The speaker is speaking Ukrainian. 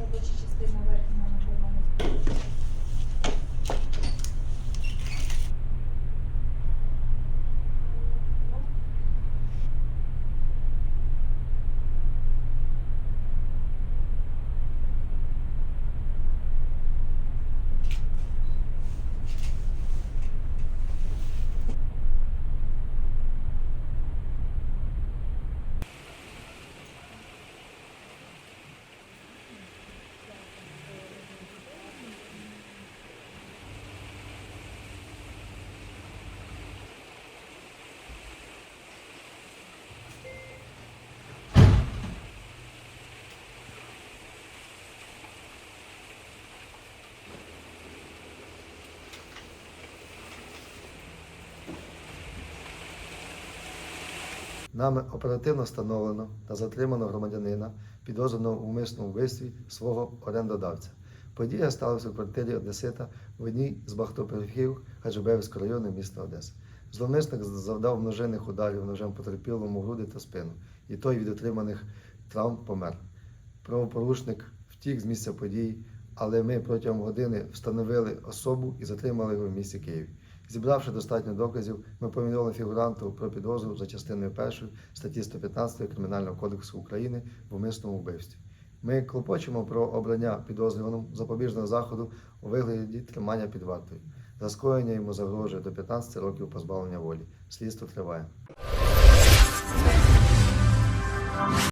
робоча частина верхнього наповнення. Нами оперативно встановлено та затримано громадянина, підозрюваного у умисному вбивстві свого орендодавця. Подія сталася у квартирі Одесита в одній з багатоповерхів Хаджибевського району міста Одеси. Зловмисник завдав множинних ударів ножем потерпілому груди та спину, і той від отриманих травм помер. Правопорушник втік з місця події, але ми протягом години встановили особу і затримали його в місті Києві. Зібравши достатньо доказів, ми повідомили фігуранту про підозру за частиною 1 статті 115 Кримінального кодексу України в умисному вбивстві. Ми клопочемо про обрання підозрюваним запобіжного заходу у вигляді тримання під вартою. За скоєння йому загрожує до 15 років позбавлення волі. Слідство триває.